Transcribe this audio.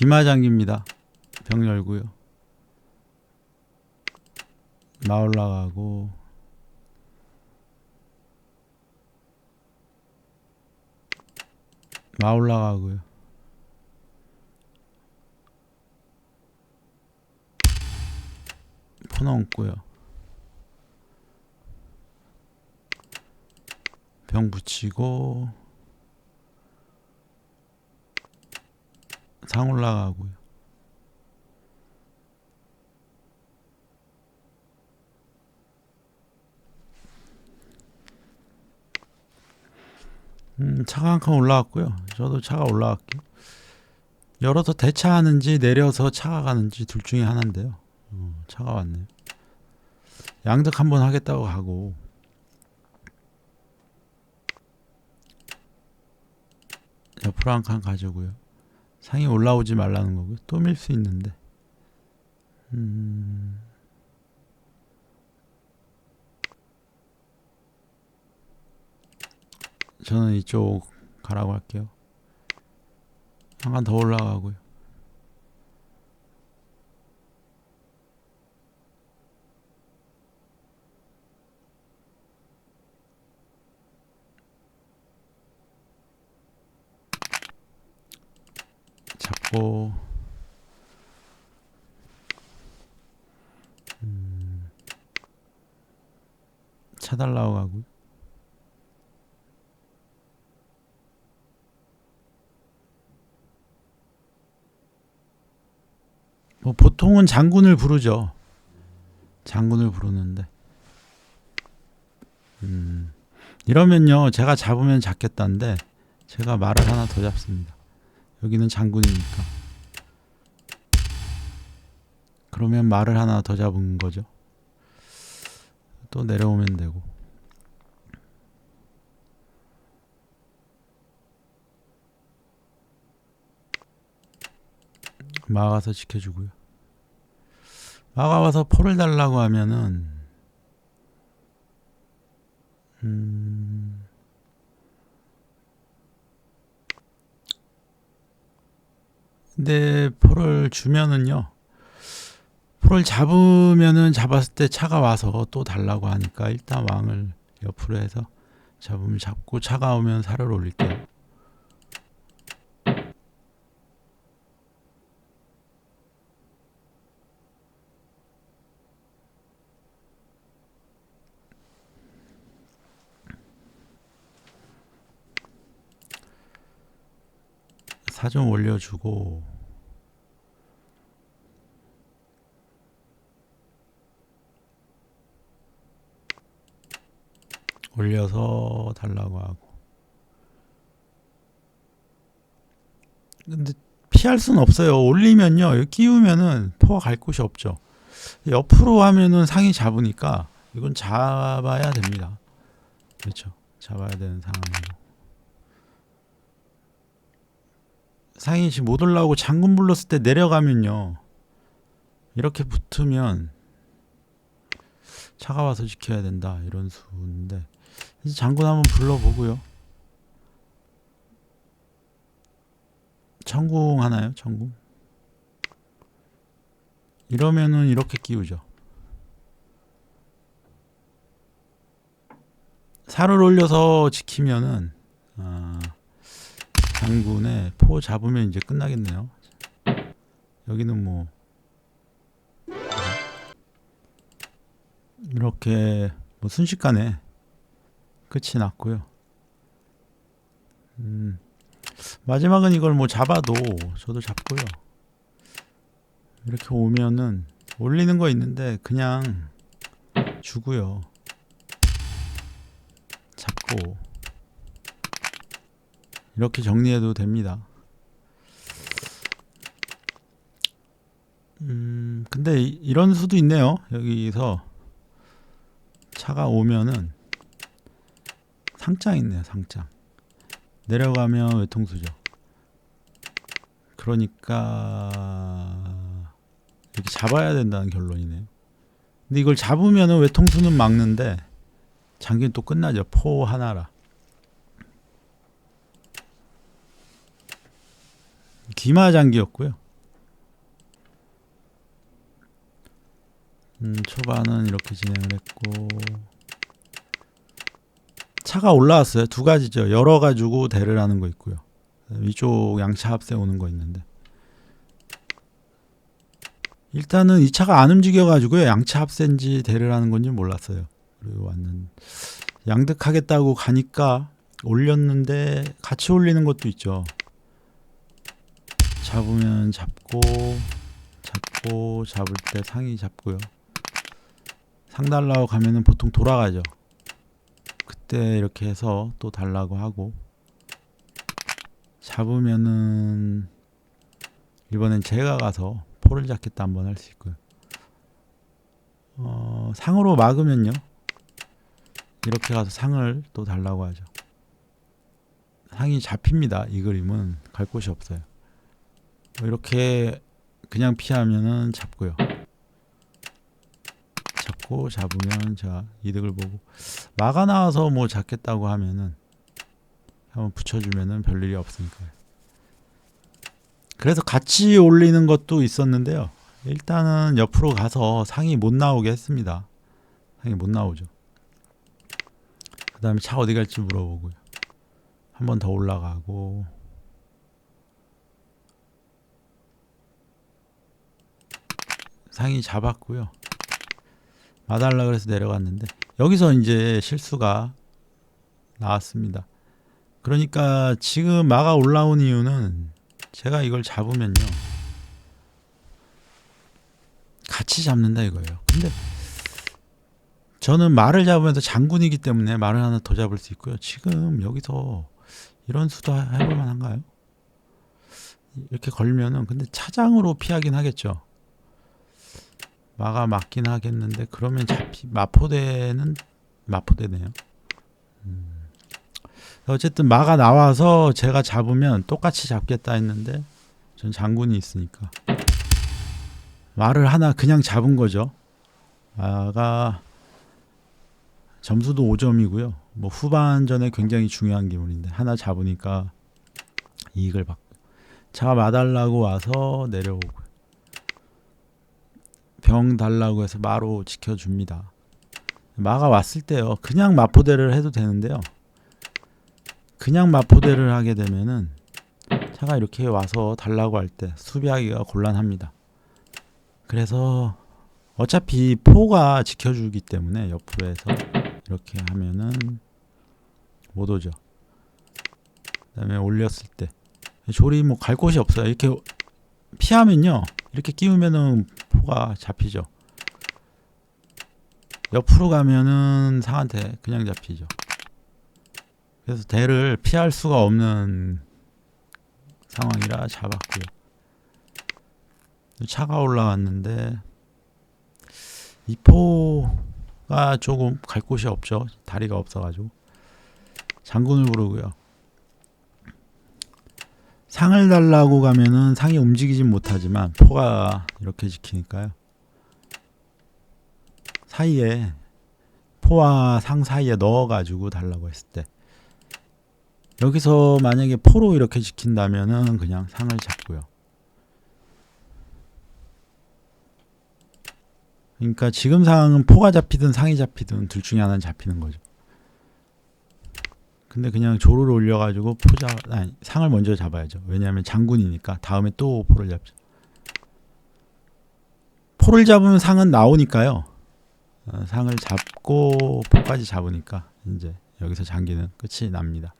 기마장기입니다. 병 열고요. 나 올라가고 나 올라가고요. 포 넘고요. 병 붙이고 상 올라가고요. 음, 차가 한 칸 올라왔고요. 저도 차가 올라갈게요. 열어서 대차하는지 내려서 차가 가는지 둘 중에 하나인데요. 어, 차가 왔네요. 양득 한번 하겠다고 하고 옆으로 한 칸 가지고요. 상이 올라오지 말라는 거고요. 또 밀 수 있는데. 음. 저는 이쪽 가라고 할게요. 한칸더 올라가고요. 잡고 음, 차달라고 가고요. 뭐 보통은 장군을 부르죠. 장군을 부르는데 음, 이러면요 제가 잡으면 잡겠다는데 제가 말을 하나 더 잡습니다. 여기는 장군이니까 그러면 말을 하나 더 잡은 거죠. 또 내려오면 되고 막아서 지켜주고요. 막아와서 포를 달라고 하면은 음 근데 포를 주면은요 포를 잡으면은 잡았을 때 차가 와서 또 달라고 하니까 일단 왕을 옆으로 해서 잡으면 잡고 차가 오면 살을 올릴게요. 사 좀 올려주고 올려서 달라고 하고. 근데 피할 수는 없어요. 올리면요. 끼우면은 포가 갈 곳이 없죠. 옆으로 하면은 상이 잡으니까 이건 잡아야 됩니다. 그렇죠. 잡아야 되는 상황이고 상이 지금 못 올라오고 장군 불렀을 때 내려가면요. 이렇게 붙으면 차가 와서 지켜야 된다. 이런 수인데 장군 한번 불러보고요. 천궁 하나요? 천궁? 이러면은 이렇게 끼우죠. 살을 올려서 지키면은 아, 장군의 포 잡으면 이제 끝나겠네요. 여기는 뭐 이렇게 뭐 순식간에 끝이 났고요. 음, 마지막은 이걸 뭐 잡아도 저도 잡고요. 이렇게 오면은 올리는 거 있는데 그냥 주고요. 잡고 이렇게 정리해도 됩니다. 음, 근데 이- 이런 수도 있네요. 여기서 차가 오면은 상장 있네요. 상장. 내려가면 외통수죠. 그러니까 이렇게 잡아야 된다는 결론이네요. 근데 이걸 잡으면은 외통수는 막는데 장기는 또 끝나죠. 포 하나라. 기마장기였고요. 음, 초반은 이렇게 진행을 했고 차가 올라왔어요. 두 가지죠. 열어가지고 대를 하는 거 있고요. 위쪽 양차 합세 오는 거 있는데 일단은 이 차가 안 움직여가지고요. 양차 합세인지 대를 하는 건지 몰랐어요. 그리고 왔는 양득하겠다고 가니까 올렸는데 같이 올리는 것도 있죠. 잡으면 잡고 잡고 잡을 때 상이 잡고요. 상 달라고 가면은 보통 돌아가죠. 그때 이렇게 해서 또 달라고 하고 잡으면은 이번엔 제가 가서 포를 잡겠다 한번 할 수 있고요. 어, 상으로 막으면요. 이렇게 가서 상을 또 달라고 하죠. 상이 잡힙니다. 이 그림은 갈 곳이 없어요. 뭐 이렇게 그냥 피하면은 잡고요. 잡고 잡으면 자 이득을 보고 막아 나와서 뭐 잡겠다고 하면은 한번 붙여주면은 별일이 없으니까요. 그래서 같이 올리는 것도 있었는데요. 일단은 옆으로 가서 상이 못 나오게 했습니다. 상이 못 나오죠. 그 다음에 차 어디 갈지 물어보고요. 한 번 더 올라가고 상이 잡았고요. 마달라 그래서 내려갔는데 여기서 이제 실수가 나왔습니다. 그러니까 지금 마가 올라온 이유는 제가 이걸 잡으면요. 같이 잡는다 이거예요. 근데 저는 말을 잡으면서 장군이기 때문에 말을 하나 더 잡을 수 있고요. 지금 여기서 이런 수도 해볼 만한가요? 이렇게 걸면은 근데 차장으로 피하긴 하겠죠. 마가 맞긴 하겠는데 그러면 잡히 마포대는 마포대네요. 음. 어쨌든 마가 나와서 제가 잡으면 똑같이 잡겠다 했는데 전 장군이 있으니까 말을 하나 그냥 잡은 거죠. 마가 점수도 5점이고요. 뭐 후반전에 굉장히 중요한 기물인데 하나 잡으니까 이익을 받고 차가 마달라고 와서 내려오고 병 달라고 해서 마로 지켜줍니다. 마가 왔을 때요. 그냥 마포대를 해도 되는데요. 그냥 마포대를 하게 되면은 차가 이렇게 와서 달라고 할 때 수비하기가 곤란합니다. 그래서 어차피 포가 지켜주기 때문에 옆으로 해서 이렇게 하면은 못 오죠. 그다음에 올렸을 때 조리 뭐 갈 곳이 없어요. 이렇게 피하면요. 이렇게 끼우면은 포가 잡히죠. 옆으로 가면은 상한테 그냥 잡히죠. 그래서 대를 피할 수가 없는 상황이라 잡았고요. 차가 올라왔는데 이 포가 조금 갈 곳이 없죠. 다리가 없어가지고 장군을 부르고요. 상을 달라고 가면은 상이 움직이진 못하지만 포가 이렇게 지키니까요. 사이에 포와 상 사이에 넣어가지고 달라고 했을 때 여기서 만약에 포로 이렇게 지킨다면은 그냥 상을 잡고요. 그러니까 지금 상황은 포가 잡히든 상이 잡히든 둘 중에 하나는 잡히는 거죠. 근데 그냥 조를 올려가지고 포자 아니 상을 먼저 잡아야죠. 왜냐하면 장군이니까 다음에 또 포를 잡죠. 포를 잡으면 상은 나오니까요. 어, 상을 잡고 포까지 잡으니까 이제 여기서 장기는 끝이 납니다.